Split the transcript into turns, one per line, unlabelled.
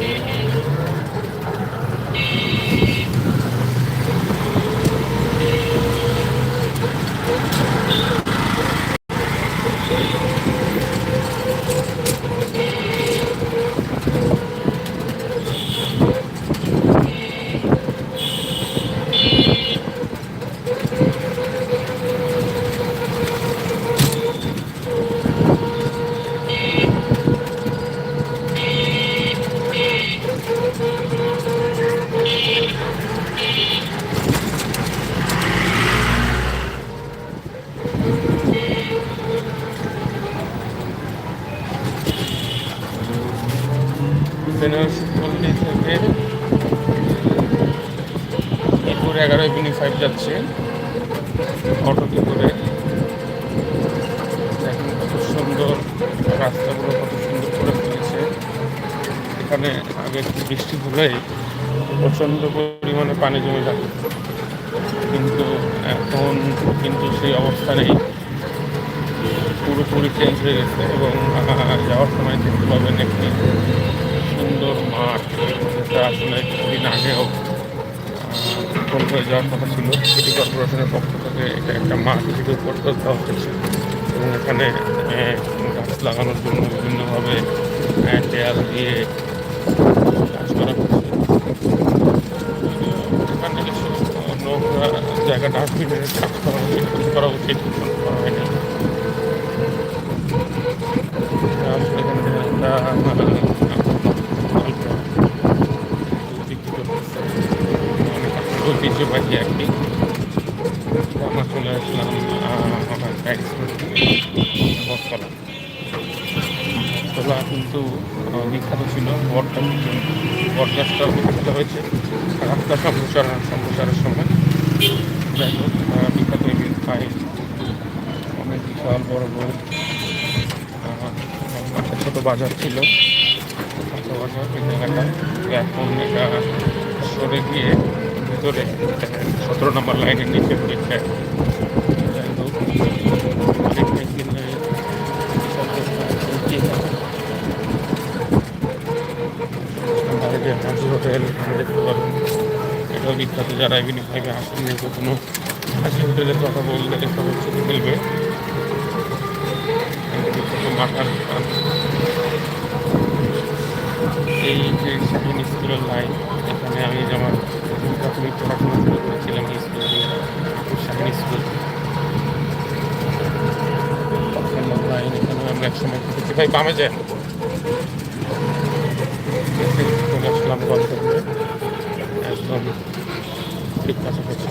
Mm-hmm. পল্লী থেকে মিরপুর এগারো এভিনিউ ফাইভ যাচ্ছে। অটোতে করে? দেখেন কত সুন্দর রাস্তাগুলো, কত সুন্দর করে ফেলেছে এখানে আগে বৃষ্টি হলেই প্রচণ্ড পরিমাণে পানি জমে যাবে। কিন্তু এখন কিন্তু সেই অবস্থা নেই। পুরোপুরি চেঞ্জ হয়ে গেছে এবং যাওয়ার সময় দেখতে পাবেন একটি সুন্দর মাঠ যেটা আসলে কিছুদিন আগেও ফুল হয়ে যাওয়ার কথা ছিল। সিটি কর্পোরেশনের পক্ষ থেকে এটা একটা মাঠ হিসেবে প্রস্তাব দেওয়া হয়েছে। এবং এখানে গাছ লাগানোর জন্য বিভিন্নভাবে দেয়াল দিয়ে কাজ করা হচ্ছে এখানে কিছু নোংরা জায়গা ডাস্টবিনের কাজ করা উচিত করা উচিত কিন্তু করা হয়নি আসলে এখানে একটা অনেক ঐতিহ্যবাহী কি। আমরা চলে আসলাম বটতলা। বটতলা কিন্তু বিখ্যাত ছিল। বটটা বটগাছটা বিখ্যাত হয়েছে। রাস্তা সম্প্রচার সম্প্রচারের সময়। যাই হোক বিখ্যাত এমনি খাই অনেক বিশাল বড় বড় একটা ছোটো বাজার ছিল। ছোটো বাজার জায়গাটা। এখন এটা সরে গিয়ে ভিতরে সতেরো নম্বর লাইনের নিচে বাইরে হোটেল এটাও বিখ্যাত। যারা কখনো হাজি হোটেলের কথা বললে মাথার এই যে লাইন এখানে আমি আমার প্রাথমিক পড়াশোনা শুরু করেছিলাম এই স্কুল দিয়ে শাহিন স্কুল লাইন এখানে আমরা একসময় থেকেছি ভাই বামে যায় চলে আসলাম গন্তব্যে একদম ঠিক কাছাকাছি